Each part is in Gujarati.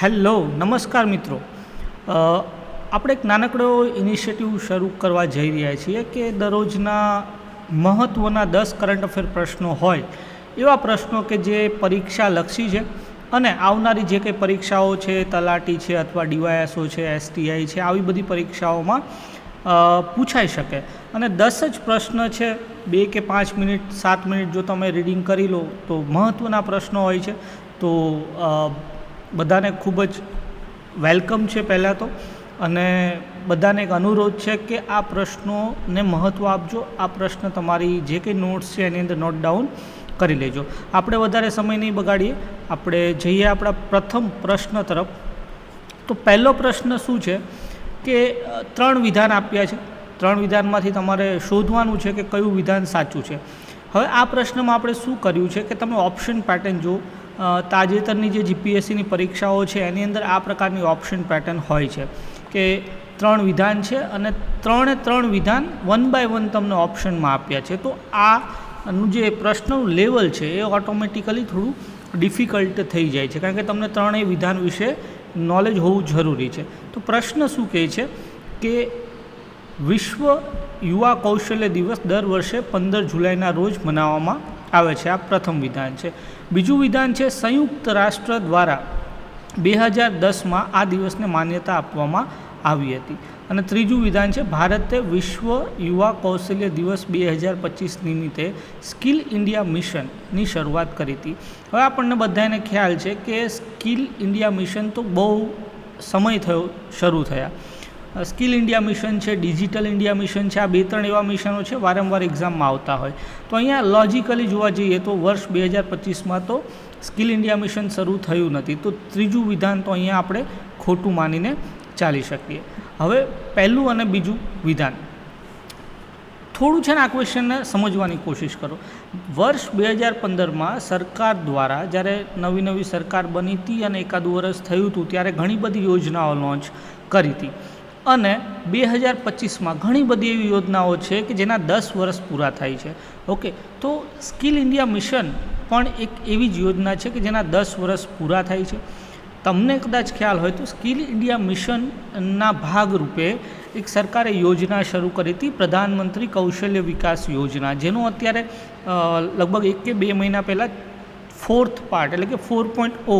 હેલો, નમસ્કાર મિત્રો. આપણે એક નાનકડો ઇનિશિયેટિવ શરૂ કરવા જઈ રહ્યા છીએ કે દરરોજના મહત્ત્વના દસ કરંટ અફેર પ્રશ્નો હોય એવા પ્રશ્નો કે જે પરીક્ષા લક્ષી છે અને આવનારી જે કંઈ પરીક્ષાઓ છે, તલાટી છે અથવા ડીવાયએસઓ છે, એસટીઆઈ છે, આવી બધી પરીક્ષાઓમાં પૂછાઈ શકે. અને દસ જ પ્રશ્ન છે, બે કે પાંચ મિનિટ, સાત મિનિટ જો તમે રીડિંગ કરી લો તો મહત્ત્વના પ્રશ્નો હોય છે. તો બધાને ખૂબ જ વેલકમ છે પહેલાં તો. અને બધાને એક અનુરોધ છે કે આ પ્રશ્નોને મહત્ત્વ આપજો. આ પ્રશ્ન તમારી જે કંઈ નોટ્સ છે એની અંદર નોટ ડાઉન કરી લેજો. આપણે વધારે સમય નહીં બગાડીએ. આપણે જઈએ આપણા પ્રથમ પ્રશ્ન તરફ. તો પહેલો પ્રશ્ન શું છે કે ત્રણ વિધાન આપ્યા છે. ત્રણ વિધાનમાંથી તમારે શોધવાનું છે કે કયું વિધાન સાચું છે. હવે આ પ્રશ્નમાં આપણે શું કર્યું છે કે તમે ઓપ્શન પેટર્ન જો અ, તાજેતરની જે જીપીએસસીની પરીક્ષાઓ છે, એની અંદર આ પ્રકારની ઓપ્શન પેટર્ન હોય છે કે ત્રણ વિધાન છે અને ત્રણે ત્રણ વિધાન વન બાય વન તમને ઓપ્શનમાં આપ્યા છે. તો આનું જે પ્રશ્નનું લેવલ છે, એ ઓટોમેટિકલી થોડું ડિફિકલ્ટ થઈ જાય છે. કારણ કે તમને ત્રણેય વિધાન વિશે નોલેજ હોવું જરૂરી છે. તો પ્રશ્ન શું કહે છે કે વિશ્વ યુવા કૌશલ્ય દિવસ દર વર્ષે પંદર જુલાઈના રોજ મનાવવામાં આવે છે. આ પ્રથમ વિધાન છે. બીજું વિધાન છે, સંયુક્ત રાષ્ટ્ર દ્વારા બે હજાર દસમાં આ દિવસને માન્યતા આપવામાં આવી હતી. અને ત્રીજું વિધાન છે, ભારતે વિશ્વ યુવા કૌશલ્ય દિવસ બે હજાર પચીસ નિમિત્તે સ્કિલ ઇન્ડિયા મિશનની શરૂઆત કરી હતી. હવે આપણને બધાને ખ્યાલ છે કે સ્કિલ ઇન્ડિયા મિશન તો બહુ સમય થયો, શરૂ થયા. સ્કિલ ઇન્ડિયા મિશન છે, ડિજિટલ ઇન્ડિયા મિશન છે, આ બે ત્રણ એવા મિશનો છે, વારંવાર એક્ઝામમાં આવતા હોય. તો અહીંયા લોજિકલી જોવા જઈએ તો વર્ષ બે હજાર પચીસમાં તો સ્કિલ ઇન્ડિયા મિશન શરૂ થયું નથી. તો ત્રીજું વિધાન તો અહીંયા આપણે ખોટું માનીને ચાલી શકીએ. હવે પહેલું અને બીજું વિધાન. થોડું છે ને આ ક્વેશ્ચનને સમજવાની કોશિશ કરો. વર્ષ બે હજાર પંદરમાં સરકાર દ્વારા જ્યારે નવી નવી સરકાર બની હતી અને એકાદું વર્ષ થયું હતું, ત્યારે ઘણી બધી યોજનાઓ લોન્ચ કરી હતી. અને બે હજાર પચીસમાં ઘણી બધી એવી યોજનાઓ છે કે જેના દસ વર્ષ પૂરા થાય છે. ઓકે, તો સ્કિલ ઇન્ડિયા મિશન પણ એક એવી જ યોજના છે કે જેના દસ વર્ષ પૂરા થાય છે. તમને કદાચ ખ્યાલ હોય તો સ્કિલ ઇન્ડિયા મિશનના ભાગરૂપે એક સરકારે યોજના શરૂ કરી હતી પ્રધાનમંત્રી કૌશલ્ય વિકાસ યોજના, જેનો અત્યારે લગભગ એક કે બે મહિના પહેલાં ફોર્થ પાર્ટ એટલે કે ફોર પોઈન્ટ ઓ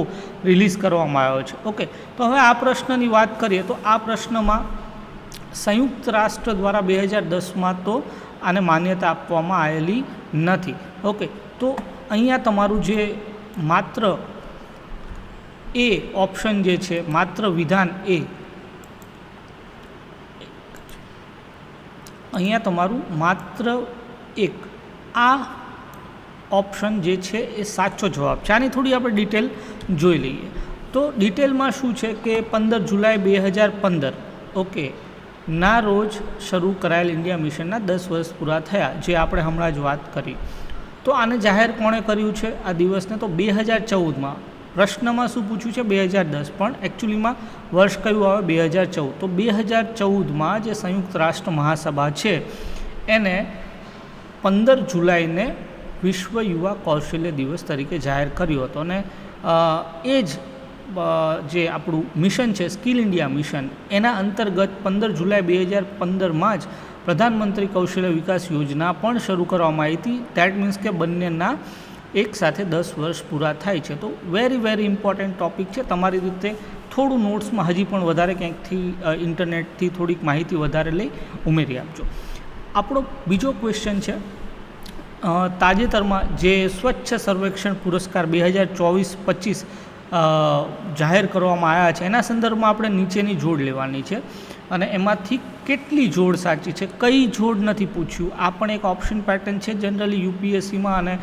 રિલીઝ કરવામાં આવ્યો છે. ઓકે, તો હવે આ પ્રશ્નની વાત કરીએ તો આ પ્રશ્નમાં સંયુક્ત રાષ્ટ્ર દ્વારા બે હજાર દસમાં તો આને માન્યતા આપવામાં આવેલી નથી. ઓકે, તો અહીંયા તમારું જે માત્ર એ ઓપ્શન જે છે, માત્ર વિધાન એ, અહીંયા તમારું માત્ર એક. આ ઓપ્શન જે છે એ સાચો જવાબ છે. આની થોડી આપણે ડિટેલ જોઈ લઈએ. તો ડિટેલમાં શું છે કે પંદર જુલાઈ બે હજાર પંદર, ઓકે, ના રોજ શરૂ કરાયેલ ઇન્ડિયા મિશનના દસ વર્ષ પૂરા થયા, જે આપણે હમણાં જ વાત કરી. તો આને જાહેર કોણે કર્યું છે? આ દિવસને તો બે હજાર ચૌદમાં. પ્રશ્નમાં શું પૂછ્યું છે? બે હજાર દસ. પણ એકચ્યુઅલીમાં વર્ષ કયું આવે? બે હજાર ચૌદ. તો બે હજાર ચૌદમાં જે સંયુક્ત રાષ્ટ્ર મહાસભા છે. એને પંદર જુલાઈને વિશ્વ યુવા કૌશલ્ય દિવસ તરીકે જાહેર કર્યો હતો અને એ જ જે આપણું મિશન છે, સ્કિલ ઇન્ડિયા મિશન, એના અંતર્ગત પંદર જુલાઈ બે હજાર પંદરમાં જ પ્રધાનમંત્રી કૌશલ્ય વિકાસ યોજના પણ શરૂ કરવામાં આવી હતી. દેટ મીન્સ કે બંનેના એક સાથે દસ વર્ષ પૂરા થાય છે. તો વેરી વેરી ઇમ્પોર્ટન્ટ ટોપિક છે. તમારી રીતે થોડું નોટ્સમાં હજી પણ વધારે ક્યાંકથી ઇન્ટરનેટથી થોડીક માહિતી વધારે લઈ ઉમેરી આપજો. આપણો બીજો ક્વેશ્ચન છે તાજેતરમાં જે સ્વચ્છ સર્વેક્ષણ પુરસ્કાર બે હજાર ચોવીસ પચીસ જાહેર કરવામાં આવ્યા છે, એના સંદર્ભમાં આપણે નીચેની જોડ લેવાની છે અને એમાંથી કેટલી જોડ સાચી છે, કઈ જોડ નથી પૂછ્યું, આ પણ એક ઓપ્શન પેટર્ન છે જનરલી યુપીએસસીમાં અને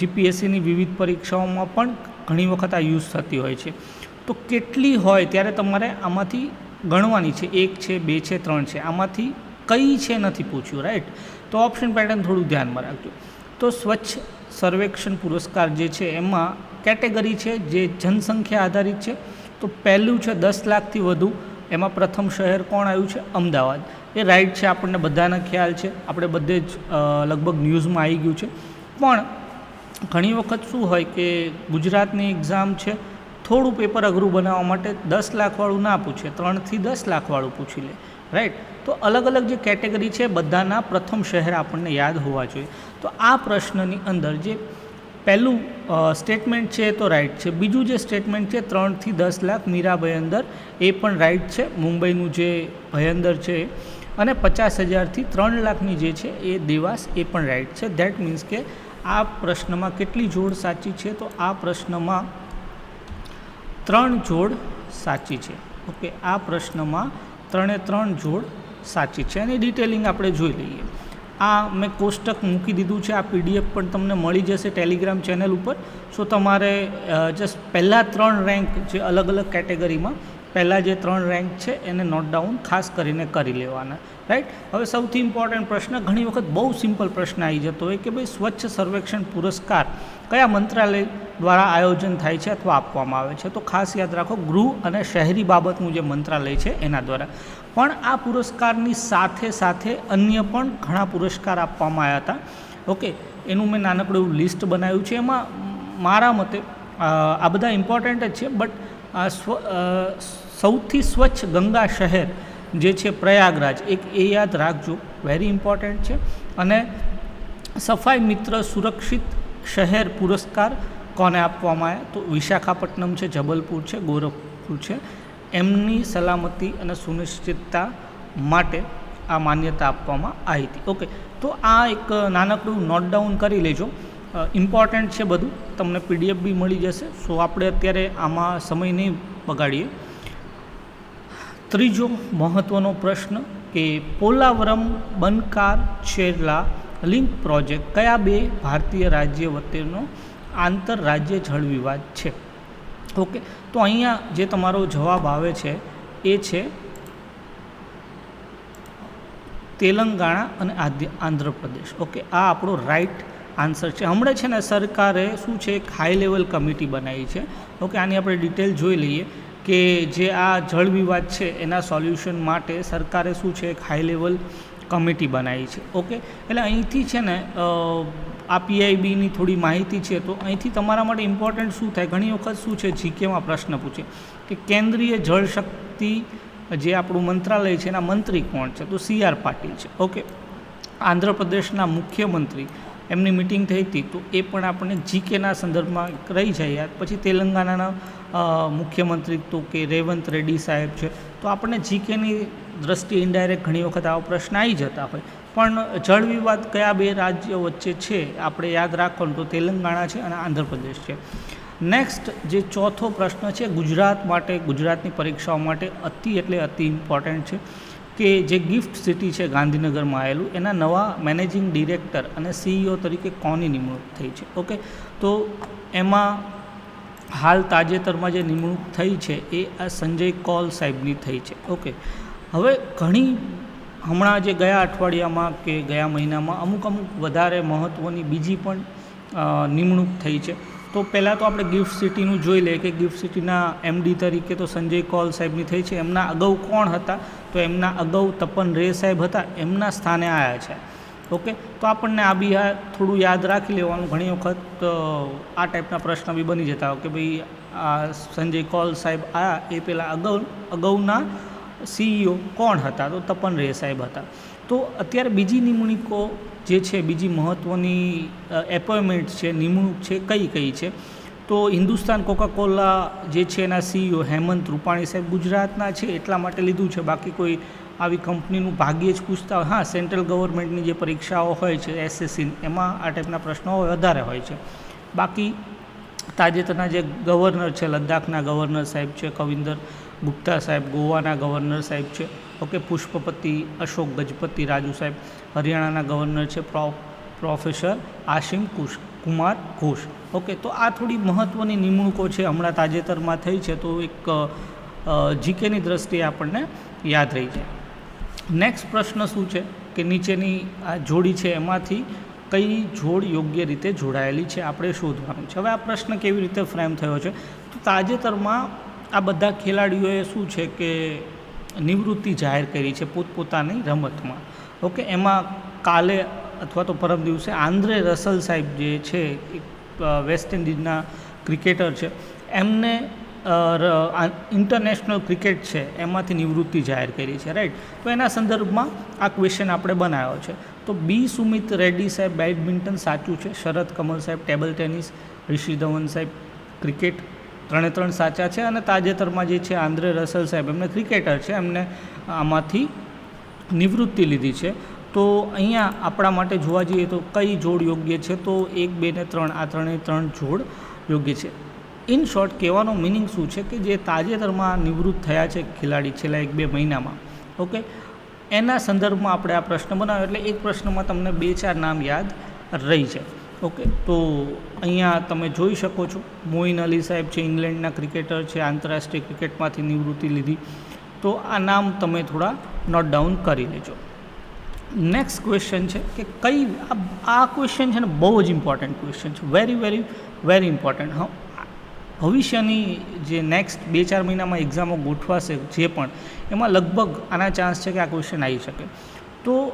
જીપીએસસીની વિવિધ પરીક્ષાઓમાં પણ ઘણી વખત આ યુઝ થતી હોય છે. તો કેટલી હોય ત્યારે તમારે આમાંથી ગણવાની છે, એક છે, બે છે, ત્રણ છે, આમાંથી કઈ છે નથી પૂછ્યું રાઈટ તો ઓપ્શન પેટર્ન થોડું ધ્યાનમાં રાખજો. તો સ્વચ્છ સર્વેક્ષણ પુરસ્કાર જે છે, એમાં કેટેગરી છે જે જનસંખ્યા આધારિત છે. તો પહેલું છે દસ લાખથી વધુ, એમાં પ્રથમ શહેર કોણ આવ્યું છે? અમદાવાદ. એ રાઈટ છે, આપણને બધાને ખ્યાલ છે. આપણે બધે જ લગભગ ન્યૂઝમાં આવી ગયું છે. પણ ઘણી વખત શું હોય કે ગુજરાતની એક્ઝામ છે, થોડું પેપર અઘરું બનાવવા માટે દસ લાખવાળું ના પૂછે. ત્રણથી દસ લાખવાળું પૂછી લે. રાઈટ તો અલગ અલગ જે કેટેગરી છે, બધાના પ્રથમ શહેર આપણને યાદ હોવા જોઈએ. તો આ પ્રશ્નની અંદર જે પહેલું સ્ટેટમેન્ટ છે તો રાઈટ છે. બીજું જે સ્ટેટમેન્ટ છે, ત્રણથી દસ લાખ મીરા ભયંદર, એ પણ રાઈટ છે. મુંબઈનું જે ભયંદર છે. અને પચાસ હજારથી ત્રણ લાખની જે છે એ દેવાસ, એ પણ રાઈટ છે. ધેટ મીન્સ કે આ પ્રશ્નમાં કેટલી જોડ સાચી છે? તો આ પ્રશ્નમાં ત્રણ જોડ સાચી છે. ઓકે આ પ્રશ્નમાં ત્રણે ત્રણ જોડ સાચી છે. અને ડિટેલિંગ આપણે જોઈ લઈએ. આ મેં કોષ્ટક મૂકી દીધું છે. આ પીડીએફ પણ તમને મળી જશે ટેલિગ્રામ ચેનલ ઉપર. સો તમારે જસ્ટ પહેલાં ત્રણ રેન્ક જે અલગ અલગ કેટેગરીમાં પહેલાં જે ત્રણ રેન્ક છે એને નોટ ડાઉન ખાસ કરીને કરી લેવાના. રાઈટ હવે સૌથી ઇમ્પોર્ટન્ટ પ્રશ્ન, ઘણી વખત બહુ સિમ્પલ પ્રશ્ન આવી જતો હોય કે ભાઈ સ્વચ્છ સર્વેક્ષણ પુરસ્કાર કયા મંત્રાલય દ્વારા આયોજન થાય છે અથવા આપવામાં આવે છે? તો ખાસ યાદ રાખો, ગૃહ અને શહેરી બાબતનું જે મંત્રાલય છે એના દ્વારા. પણ આ પુરસ્કારની સાથે સાથે અન્ય પણ ઘણા પુરસ્કાર આપવામાં આવ્યા હતા. ઓકે એનું મેં નાનકડું એવું લિસ્ટ બનાવ્યું છે. એમાં મારા મતે આ બધા ઇમ્પોર્ટન્ટ જ છે બટ સ્વ સૌથી સ્વચ્છ ગંગા શહેર જે છે પ્રયાગરાજ, એક એ યાદ રાખજો વેરી ઇમ્પોર્ટન્ટ છે. અને સફાઈ મિત્ર સુરક્ષિત શહેર પુરસ્કાર કોને આપવામાં આવ્યા? તો વિશાખાપટ્ટનમ છે, જબલપુર છે, ગોરખપુર છે. એમની સલામતી અને સુનિશ્ચિતતા માટે આ માન્યતા આપવામાં આવી હતી. ઓકે, તો આ એક નાનકડું નોટ ડાઉન કરી લેજો. ઇમ્પોર્ટન્ટ છે બધું. તમને પીડીએફ બી મળી જશે. સો આપણે અત્યારે આમાં સમય નહીં બગાડીએ. ત્રીજો મહત્ત્વનો પ્રશ્ન કે પોલાવરમ બનકાર ચેરલા લિંક પ્રોજેક્ટ કયા બે ભારતીય રાજ્ય વચ્ચેનો આંતરરાજ્ય જળ વિવાદ છે? ઓકે તો અહીંયા જે તમારો જવાબ આવે છે એ છે તેલંગાણા અને આંધ્રપ્રદેશ. ઓકે આ આપણો રાઈટ આન્સર છે. હમણાં છે ને સરકારે શું છે, એક હાઈ લેવલ કમિટી બનાવી છે. ઓકે આની આપણે ડિટેલ જોઈ લઈએ. કે જે આ જળ વિવાદ છે એના સોલ્યુશન માટે સરકારે શું છે એક હાઈ લેવલ કમિટી બનાવી છે. ઓકે એટલે અહીંથી છે ને આ પીઆઈબીની થોડી માહિતી છે તો અહીંથી તમારા માટે ઇમ્પોર્ટન્ટ શું થાય? ઘણી વખત શું છે? જીકેમાં પ્રશ્ન પૂછે કે કેન્દ્રીય જળશક્તિ જે આપણું મંત્રાલય છે એના મંત્રી કોણ છે? તો સી આર પાટીલ છે. ઓકે આંધ્રપ્રદેશના મુખ્યમંત્રી એમની મિટિંગ થઈ હતી તો એ પણ આપણને જીકેના સંદર્ભમાં રહી જાય યાદ પછી તેલંગાણાના મુખ્યમંત્રી તો કે રેવંત રેડ્ડી સાહેબ છે. તો આપણને જીકેની દ્રષ્ટિએ ઇન્ડાયરેક્ટ ઘણી વખત આવો પ્રશ્ન આવી જતા હોય. પણ જળ વિવાદ કયા બે રાજ્યો વચ્ચે છે આપણે યાદ રાખવાનું તો તેલંગાણા છે અને આંધ્રપ્રદેશ છે. નેક્સ્ટ જે ચોથો પ્રશ્ન છે ગુજરાત માટે, ગુજરાતની પરીક્ષાઓ માટે અતિ એટલે અતિ ઇમ્પોર્ટન્ટ છે. કે જે ગિફ્ટ સિટી છે ગાંધીનગરમાં આવેલું, એના નવા મેનેજિંગ ડિરેક્ટર અને સીઈઓ તરીકે કોની નિમણૂક થઈ છે? ઓકે, તો એમાં હાલ તાજેતરમાં જે નિમણૂક થઈ છે એ આ સંજય કોલ સાહેબની થઈ છે. ઓકે, હવે ઘણી હમણાં જે ગયા અઠવાડિયામાં કે ગયા મહિનામાં અમુક અમુક વધારે મહત્ત્વની બીજી પણ નિમણૂક થઈ છે. તો પહેલાં તો આપણે ગિફ્ટ સિટીનું જોઈ લઈએ કે ગિફ્ટ સિટીના એમડી તરીકે તો સંજય કોલ સાહેબની થઈ છે. એમના અગાઉ કોણ હતા? તો એમના અગાઉ તપન રે સાહેબ હતા, એમના સ્થાને આવ્યા છે. ઓકે? તો આપણને આ બી થોડું યાદ રાખી લેવાનું. ઘણી વખત આ ટાઈપના પ્રશ્ન બી બની જતા હોય કે ભાઈ આ સંજય કોલ સાહેબ આવ્યા એ પહેલાં અગાઉ, અગાઉના સીઈઓ કોણ હતા? તો તપન રે સાહેબ હતા. તો અત્યારે બીજી નિમણૂકો જે છે, બીજી મહત્ત્વની એપોઇન્ટમેન્ટ છે, નિમણૂક છે, કઈ કઈ છે? તો હિન્દુસ્તાન કોકાકોલા જે છે એના સીઈઓ હેમંત રૂપાણી સાહેબ ગુજરાતના છે, એટલા માટે લીધું છે. બાકી કોઈ આવી કંપનીનું ભાગ્યે જ પૂછતા હા, સેન્ટ્રલ ગવર્મેન્ટની જે પરીક્ષાઓ હોય છે એસએસસી એમાં આ ટાઈપના પ્રશ્નો વધારે હોય છે. બાકી તાજેતરના જે ગવર્નર છે, લદ્દાખના ગવર્નર સાહેબ છે કવિંદર ગુપ્તા સાહેબ, ગોવાના ગવર્નર સાહેબ છે, ઓકે, પુષ્પપતિ અશોક ગજપતિ રાજુ સાહેબ, હરિયાણાના ગવર્નર છે, pro, professor Ashim Kush Kumar Ghosh. Okay તો આ થોડી મહત્ત્વની નિમણૂકો છે, હમણાં તાજેતરમાં થઈ છે, તો એક જીકેની દ્રષ્ટિએ આપણને યાદ રહી જાય. નેક્સ્ટ પ્રશ્ન શું છે? કે નીચેની આ જોડી છે, એમાંથી કઈ જોડ યોગ્ય રીતે જોડાયેલી છે, આપણે શોધવાનું છે. હવે આ પ્રશ્ન કેવી રીતે ફ્રેમ થયો છે? તો તાજેતરમાં આ બધા ખેલાડીઓએ શું છે કે નિવૃત્તિ જાહેર કરી છે પોતપોતાની રમતમાં. ઓકે એમાં કાલે અથવા તો પરમ દિવસે આંદ્રે રસલ સાહેબ જે છે વેસ્ટ ઇન્ડિઝના ક્રિકેટર છે, એમને ઇન્ટરનેશનલ ક્રિકેટ છે, એમાંથી નિવૃત્તિ જાહેર કરી છે રાઈટ તો એના સંદર્ભમાં આ ક્વેશ્ચન આપણે બનાવ્યો છે. તો બી સુમિત રેડ્ડી સાહેબ બેડમિન્ટન સાચું છે, શરદ કમલ સાહેબ ટેબલ ટેનિસ ઋષિ ધવન સાહેબ ક્રિકેટ ત્રણે ત્રણ સાચા છે અને તાજેતરમાં જે છે આંદ્રે રસલ સાહેબ, એમને ક્રિકેટર છે, એમને આમાંથી નિવૃત્તિ લીધી છે. તો અહીંયા આપણા માટે જોવા જઈએ તો કઈ જોડ યોગ્ય છે? તો એક, બે ને ત્રણ. આ ત્રણે ત્રણ જોડ યોગ્ય છે. ઇન શોર્ટ કહેવાનો મિનિંગ શું છે કે જે તાજેતરમાં નિવૃત્ત થયા છે ખેલાડી છેલ્લા એક, બે મહિનામાં. ઓકે એના સંદર્ભમાં આપણે આ પ્રશ્ન બનાવ્યો. એટલે એક પ્રશ્નમાં તમને બે, ચાર નામ યાદ રહી છે ઓકે તો અહીંયા તમે જોઈ શકો છો. મોઇન અલી સાહેબ છે, ઇંગ્લેન્ડના ક્રિકેટર છે, આંતરરાષ્ટ્રીય ક્રિકેટમાંથી નિવૃત્તિ લીધી. તો આ નામ તમે થોડા નોટ ડાઉન કરી લેજો. નેક્સ્ટ ક્વેશ્ચન છે કે કઈ આ- ક્વેશ્ચન છે ને બહુ જ ઇમ્પોર્ટન્ટ ક્વેશ્ચન છે. વેરી વેરી વેરી ઇમ્પોર્ટન્ટ હા, ભવિષ્યની જે નેક્સ્ટ બે ચાર મહિનામાં એક્ઝામો ગોઠવાશે જે પણ, એમાં લગભગ આના ચાન્સ છે કે આ ક્વેશ્ચન આવી શકે. તો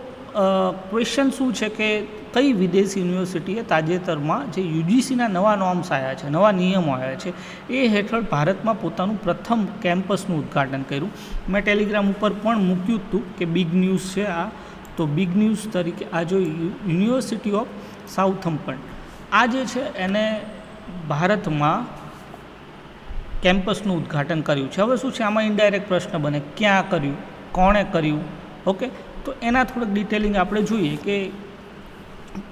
ક્વેશ્ચન શું છે કે કઈ વિદેશી યુનિવર્સિટીએ તાજેતરમાં જે યુજીસીના નવા નોર્મ્સ આવ્યા છે, નવા નિયમો આવ્યા છે, એ હેઠળ ભારતમાં પોતાનું પ્રથમ કેમ્પસનું ઉદ્ઘાટન કર્યું. મેં ટેલિગ્રામ ઉપર પણ મૂક્યું હતું કે બિગ ન્યૂઝ છે આ. તો બિગ ન્યૂઝ તરીકે આ જો યુનિવર્સિટી ઓફ સાઉથમ્પટન આ જે છે, એને ભારતમાં કેમ્પસનું ઉદ્ઘાટન કર્યું છે. હવે શું છે, આમાં ઇનડાયરેક્ટ પ્રશ્ન બને. ક્યાં કર્યું? કોણે કર્યું? ઓકે તો એના થોડુંક ડિટેલિંગ આપણે જોઈએ કે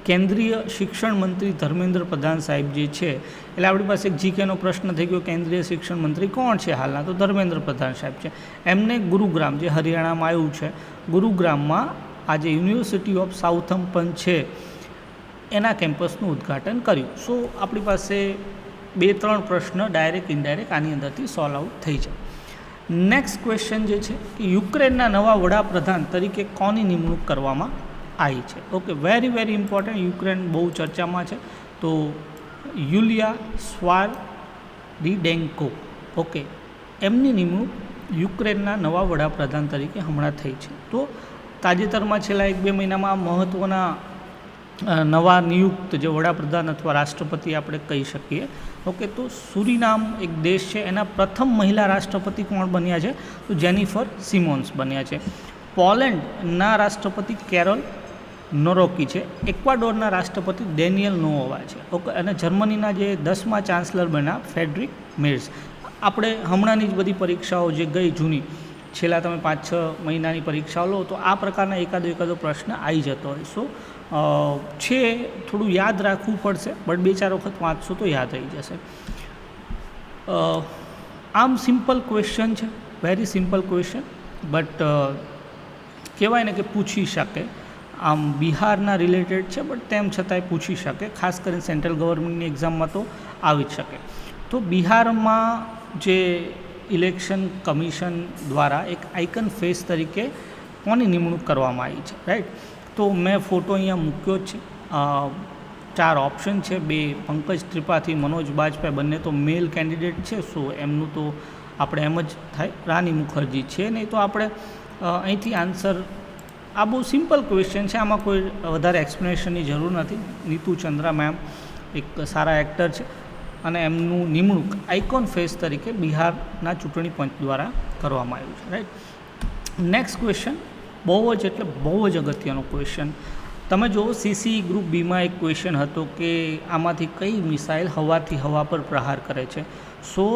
કેન્દ્રીય શિક્ષણ મંત્રી ધર્મેન્દ્ર પ્રધાન સાહેબ જે છે, એટલે આપણી પાસે એક જીકેનો પ્રશ્ન થઈ ગયો, કેન્દ્રીય શિક્ષણ મંત્રી કોણ છે હાલના? તો ધર્મેન્દ્ર પ્રધાન સાહેબ છે. એમને ગુરુગ્રામ, જે હરિયાણામાં આવ્યું છે, ગુરુગ્રામમાં આ જે યુનિવર્સિટી ઓફ સાઉથમ્પન છે, એના કેમ્પસનું ઉદ્ઘાટન કર્યું. સો, આપણી પાસે બે, ત્રણ પ્રશ્ન ડાયરેક્ટ, ઇનડાયરેક્ટ આની અંદરથી સોલ્વ આઉટ થઈ જાય. નેક્સ્ટ ક્વેશ્ચન જે છે કે યુક્રેનના નવા વડાપ્રધાન તરીકે કોની નિમણૂક કરવામાં આવી છે? Okay very very important Ukraine બહુ ચર્ચામાં છે. તો યુલિયા સ્વાર ડીડેન્કો ઓકે એમની નિમણૂક યુક્રેનના નવા વડાપ્રધાન તરીકે હમણાં થઈ છે. તો તાજેતરમાં છેલ્લા એક બે મહિનામાં મહત્ત્વના નવા નિયુક્ત જે વડાપ્રધાન અથવા રાષ્ટ્રપતિ આપણે કહી શકીએ. ઓકે, તો સુરીનામ એક દેશ છે. એના પ્રથમ મહિલા રાષ્ટ્રપતિ કોણ બન્યા છે? તો જેનિફર સિમોન્સ બન્યા છે. પોલેન્ડના રાષ્ટ્રપતિ કેરોલ નોરોકી છે. એક્વાડોરના રાષ્ટ્રપતિ ડેનિયલ નોવા છે. ઓકે, અને જર્મનીના જે દસમા ચાન્સલર બન્યા ફેડરિક મેર્સ આપણે હમણાંની જ બધી પરીક્ષાઓ જે ગઈ જૂની છેલ્લા તમે પાંચ, છ મહિનાની પરીક્ષાઓ લો, તો આ પ્રકારના એકાદો એકાદો પ્રશ્ન આવી જતો હોય. સો છે, થોડું યાદ રાખવું પડશે બટ બે ચાર વખત વાંચશો તો યાદ રહી જશે. આમ સિમ્પલ ક્વેશ્ચન છે વેરી સિમ્પલ ક્વેશ્ચન બટ કહેવાય ને કે પૂછી શકે. આમ બિહારના રિલેટેડ છે બટ તેમ છતાંય પૂછી શકે, ખાસ કરીને સેન્ટ્રલ ગવર્મેન્ટની એક્ઝામમાં તો આવી જ શકે. તો બિહારમાં જે ઇલેક્શન કમિશન દ્વારા એક આઇકન ફેસ તરીકે કોની નિમણૂક કરવામાં આવી છે રાઈટ તો મેં ફોટો અહીંયા મૂક્યો છે. ચાર ઓપ્શન છે, બે પંકજ ત્રિપાઠી, મનોજ બાજપાઈ, બંને તો મેલ કેન્ડિડેટ છે, સો એમનું તો આપણે એમ જ થાય, રાની મુખર્જી છે નહીં તો આપણે અહીંથી આન્સર, આ બહુ સિમ્પલ ક્વેશ્ચન છે, આમાં કોઈ વધારે એક્સપ્લેનેશનની જરૂર નથી. નીતુ ચંદ્રા મેમ એક સારા એક્ટર છે. અને એમનું નિમણૂક આઇકોન ફેસ તરીકે બિહારના ચૂંટણી પંચ દ્વારા કરવામાં આવ્યું છે રાઈટ નેક્સ્ટ ક્વેશ્ચન બહુ જ એટલે બહુ જ અગત્યનો ક્વેશ્ચન તમે જુઓ સીસી ગ્રુપ બીમાં એક ક્વેશ્ચન હતો કે આમાંથી કઈ મિસાઇલ હવાથી હવા પર પ્રહાર કરે છે. સો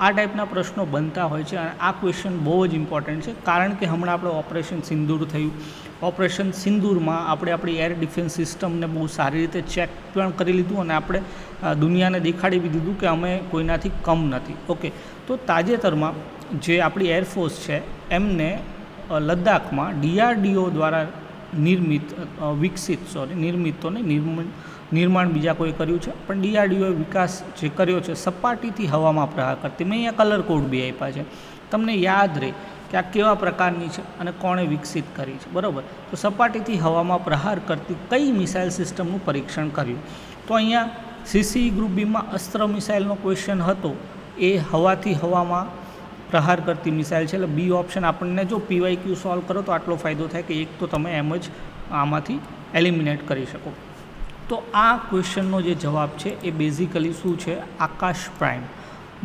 આ ટાઈપના પ્રશ્નો બનતા હોય છે અને આ ક્વેશ્ચન બહુ જ ઇમ્પોર્ટન્ટ છે. કારણ કે હમણાં આપણે ઓપરેશન સિંદૂર થયું. ઓપરેશન સિંદૂરમાં આપણે આપણી એર ડિફેન્સ સિસ્ટમને બહુ સારી રીતે ચેક પણ કરી લીધું અને આપણે દુનિયાને દેખાડી બી દીધું કે અમે કોઈનાથી કમ નથી. ઓકે તો તાજેતરમાં જે આપણી એરફોર્સ છે, એમને લદ્દાખમાં ડીઆરડીઓ દ્વારા નિર્મિત વિકસિત સોરી નિર્મિત તો નિર્માણ બીજા કોઈ કર્યું છે? પણ ડીઆરડીઓએ વિકાસ જે કર્યો છે, સપાટીથી હવામાં પ્રહાર કરતી. મેં અહીંયા કલર કોડ બી આપ્યા છે. તમને યાદ રહે કે આ કેવા પ્રકારની છે અને કોણે વિકસિત કરી છે. બરાબર? તો સપાટીથી હવામાં પ્રહાર કરતી કઈ મિસાઇલ સિસ્ટમનું પરીક્ષણ કર્યું? તો અહીંયા સીસી ગ્રુપ બીમાં અસ્ત્ર મિસાઇલનો ક્વેશ્ચન હતો. એ હવાથી હવામાં પ્રહાર કરતી મિસાઇલ છે. એટલે બી ઓપ્શન આપણને જો પીવાય ક્યુ સોલ્વ કરો તો આટલો ફાયદો થાય કે એક તો તમે એમ જ આમાંથી એલિમિનેટ કરી શકો. તો આ ક્વેશ્ચનનો જે જવાબ છે એ બેઝિકલી શું છે? આકાશ પ્રાઇમ.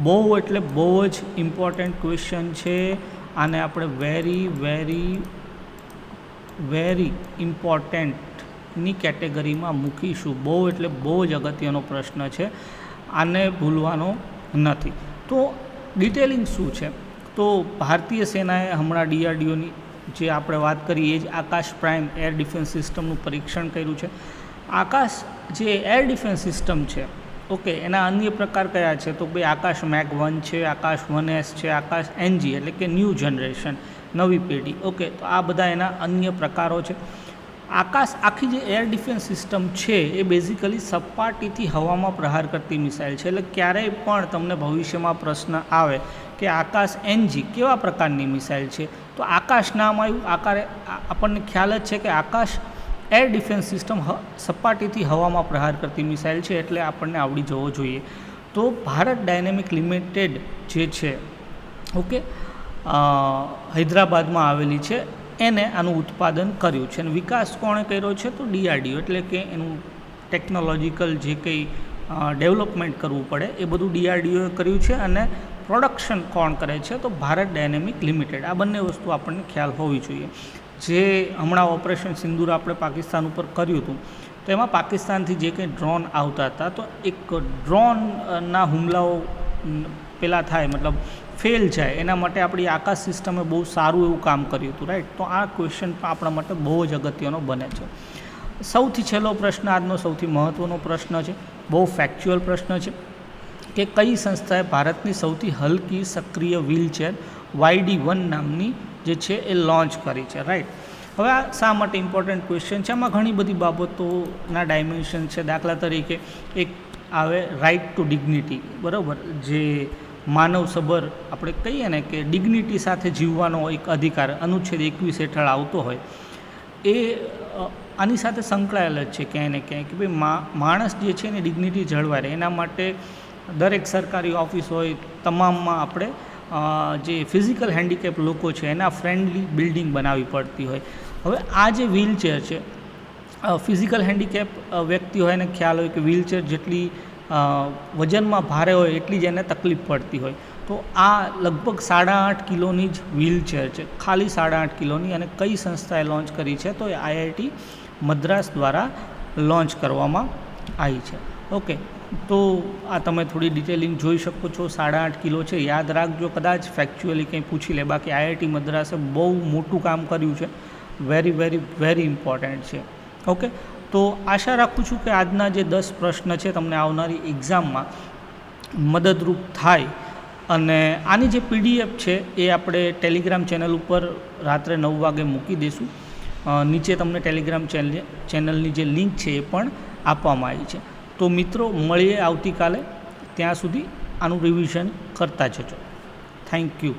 બહુ એટલે બહુ જ ઇમ્પોર્ટન્ટ ક્વેશ્ચન છે. આને આપણે વેરી વેરી વેરી ઇમ્પોર્ટન્ટની કેટેગરીમાં મૂકીશું. બહુ એટલે બહુ જ અગત્યનો પ્રશ્ન છે. આને ભૂલવાનો નથી. તો ડિટેલિંગ શું છે? તો ભારતીય સેનાએ હમણાં ડીઆરડીઓની જે આપણે વાત કરી એ જ આકાશ પ્રાઇમ એર ડિફેન્સ સિસ્ટમનું પરીક્ષણ કર્યું છે. આકાશ જે એર ડિફેન્સ સિસ્ટમ છે ઓકે એના અન્ય પ્રકાર કયા છે? તો ભાઈ આકાશ મેક વન છે, આકાશ વન એસ છે, આકાશ એનજી એટલે કે ન્યૂ જનરેશન નવી પેઢી ઓકે તો આ બધા એના અન્ય પ્રકારો છે. આકાશ આખી જે એર ડિફેન્સ સિસ્ટમ છે, એ બેઝિકલી સપાટીથી હવામાં પ્રહાર કરતી મિસાઇલ છે. એટલે ક્યારેય પણ તમને ભવિષ્યમાં પ્રશ્ન આવે કે આકાશ એનજી કેવા પ્રકારની મિસાઇલ છે? તો આકાશ નામ આવ્યું. આકારે આપણને ખ્યાલ જ છે કે આકાશ એર ડિફેન્સ સિસ્ટમ હ, સપાટીથી હવામાં પ્રહાર કરતી મિસાઇલ છે એટલે આપણને આવડી જવો જોઈએ. તો ભારત ડાયનેમિક લિમિટેડ જે છે, ઓકે હૈદરાબાદમાં આવેલી છે, એને આનું ઉત્પાદન કર્યું છે. અને વિકાસ કોણે કર્યો છે તો ડીઆરડીઓ એટલે કે એનું ટેકનોલોજીકલ જે કંઈ ડેવલપમેન્ટ કરવું પડે એ બધું ડીઆરડીઓએ કર્યું છે અને પ્રોડક્શન કોણ કરે છે તો ભારત ડાયનેમિક લિમિટેડ. આ બંને વસ્તુ આપણને ખ્યાલ હોવી જોઈએ. જે હમણાં ઓપરેશન સિંદૂર આપણે પાકિસ્તાન ઉપર કર્યું હતું, તો એમાં પાકિસ્તાનથી જે કંઈ ડ્રોન આવતા હતા, તો એક ડ્રોનના હુમલાઓ પેલા થાય, મતલબ ફેલ જાય, એના માટે આપણી આકાશ સિસ્ટમે બહુ સારું એવું કામ કર્યું હતું રાઈટ તો આ ક્વેશ્ચન આપણા માટે બહુ જ અગત્યનો બને છે. સૌથી છેલ્લો પ્રશ્ન, આજનો સૌથી મહત્ત્વનો પ્રશ્ન છે, બહુ ફેક્ચ્યુઅલ પ્રશ્ન છે, કે કઈ સંસ્થાએ ભારતની સૌથી હલકી સક્રિય વ્હીલચેર વાયડી વન નામની જે છે એ લોન્ચ કરી છે રાઈટ હવે આ શા માટે ઇમ્પોર્ટન્ટ ક્વેશ્ચન છે? આમાં ઘણી બધી બાબતોના ડાયમેન્શન છે. દાખલા તરીકે એક આવે રાઇટ ટુ ડિગ્નિટી બરાબર? જે માનવ સબર આપણે કહીએ ને કે ડિગ્નિટી સાથે જીવવાનો એક અધિકાર, અનુચ્છેદ એકવીસ હેઠળ આવતો હોય, એ આની સાથે સંકળાયેલ જ છે ક્યાંય ને ક્યાંય કે ભાઈ માણસ જે છે ને ડિગ્નિટી જળવાય રહે. એના માટે દરેક સરકારી ઓફિસ હોય, તમામમાં આપણે જે ફિઝિકલ હેન્ડીકેપ લોકો છે, એના ફ્રેન્ડલી બિલ્ડિંગ બનાવવી પડતી હોય. હવે આ જે વ્હીલચેર છે ફિઝિકલ હેન્ડીકેપ વ્યક્તિ હોય એને ખ્યાલ હોય કે વ્હીલચેર જેટલી વજનમાં ભારે હોય એટલી જ એને તકલીફ પડતી હોય. તો આ લગભગ સાડા આઠ કિલોની જ વ્હીલચેર છે. ખાલી સાડા આઠ કિલોની અને કઈ સંસ્થાએ લોન્ચ કરી છે, તો એ આઈઆઈટી મદ્રાસ દ્વારા લોન્ચ કરવામાં આવી છે. ઓકે. તો આ તમે થોડી ડિટેલિંગ જોઈ શકો છો. સાડા આઠ કિલો છે. યાદ રાખજો, કદાચ ફેક્ચ્યુઅલી કંઈ પૂછી લે. બાકી આઈઆઈટી મદ્રાસે બહુ મોટું કામ કર્યું છે. વેરી વેરી વેરી ઇમ્પોર્ટન્ટ છે. ઓકે તો આશા રાખું છું કે આજના જે દસ પ્રશ્ન છે તમને આવનારી એક્ઝામમાં મદદરૂપ થાય. અને આની જે પીડીએફ છે એ આપણે ટેલિગ્રામ ચેનલ ઉપર રાત્રે નવ વાગે મૂકી દઈશું નીચે તમને ટેલિગ્રામ ચેનલ ચેનલની જે લિંક છે એ પણ આપવામાં આવી છે. તો મિત્રો મળીએ આવતીકાલે. ત્યાં સુધી આનું રિવિઝન કરતા જજો. Thank you